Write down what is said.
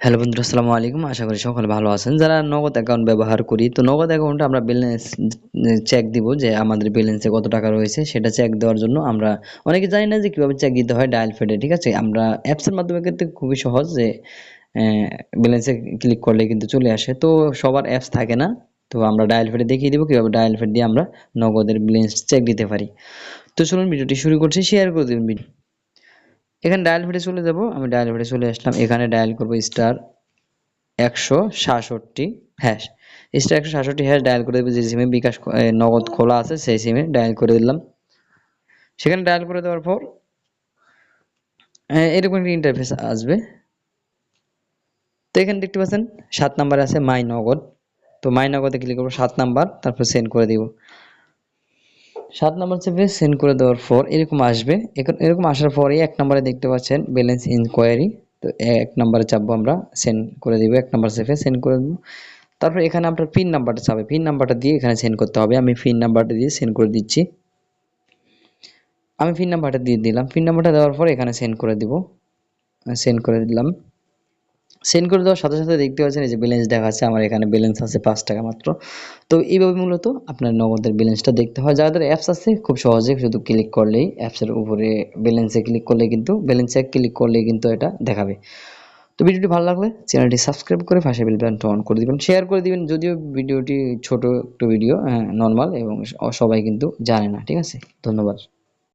Hello বন্ধুরা, আসসালামু আলাইকুম। আশা করি সকলে ভালো আছেন। যারা নগদ অ্যাকাউন্ট ব্যবহার করি, তো নগদ অ্যাকাউন্টে আমরা ব্যালেন্স চেক দিব যে আমাদের ব্যালেন্সে কত টাকা রয়েছে। সেটা চেক দেওয়ার জন্য আমরা অনেকে জানি না যে কীভাবে চেক দিতে হয় ডায়াল ফেডে ঠিক আছে? আমরা অ্যাপসের মাধ্যমে কিন্তু খুবই সহজ যে ব্যালেন্সে ক্লিক করলে কিন্তু চলে আসে। তো সবার অ্যাপস থাকে না, তো আমরা ডায়াল ফেডে দেখিয়ে দেবো কীভাবে ডায়াল ফেড দিয়ে আমরা নগদের ব্যালেন্স চেক দিতে পারি। তো চলুন ভিডিওটি শুরু করছি। শেয়ার করে দেবেন ভিডিও। এখানে ডায়াল ফেডে চলে যাব, আমি ডায়াল ফেডে চলে আসলাম, এখানে ডায়াল করব স্টার একশো সাতষট্টি হ্যাশ স্টার একশো সাতষট্টি হ্যাশ ডায়াল করে দেবো, যে সিমে বিকাশ নগদ খোলা আছে, সেই সিমে ডায়াল করে দিলাম। সেখানে ডায়াল করে দেওয়ার পর এরকম একটা ইন্টারফেস আসবে। তো এখানে দেখতে পাচ্ছেন, সাত নাম্বার আছে মাই নগদ। তো মাই নগদে ক্লিক করব, সাত নাম্বার তারপর সেন্ড করে দিব। সাত নম্বর চেপে সেন্ড করে দেওয়ার পর এরকম আসবে। এরকম আসার পরে এক নম্বরে দেখতে পাচ্ছেন ব্যালেন্স ইনকোয়ারি তো এক নম্বরে চাপবো আমরা সেন্ড করে দিব। এক নম্বর চেপে সেন্ড করে দেবো। তারপর এখানে আপনার পিন নাম্বারটা চাবে পিন নাম্বারটা দিয়ে এখানে সেন্ড করতে হবে। আমি পিন নাম্বারটা দিয়ে সেন্ড করে দিচ্ছি। আমি পিন নাম্বারটা দিয়ে দিলাম। পিন নাম্বারটা দেওয়ার পর এখানে সেন্ড করে দিব। সেন্ড করে দিলাম। সেন্ড করে দেওয়ার সাথে সাথে দেখতে পাচ্ছেন এই যে ব্যালেন্স দেখাচ্ছে আমার এখানে ব্যালেন্স আছে পাঁচ টাকা মাত্র। তো এইভাবে মূলত আপনার নগদের ব্যালেন্সটা দেখতে হয়। যাদের অ্যাপস আছে, খুব সহজে শুধু ক্লিক করলেই অ্যাপসের উপরে ব্যালেন্সে ক্লিক করলে কিন্তু ব্যালেন্সে ক্লিক করলেই কিন্তু এটা দেখাবে। তো ভিডিওটি ভালো লাগলে চ্যানেলটি সাবস্ক্রাইব করে পাশে বেল বাটনটা অন করে দিবেন। শেয়ার করে দিবেন, যদিও ভিডিওটি ছোট একটু ভিডিও নর্মাল এবং সবাই কিন্তু জানে না, ঠিক আছে? ধন্যবাদ।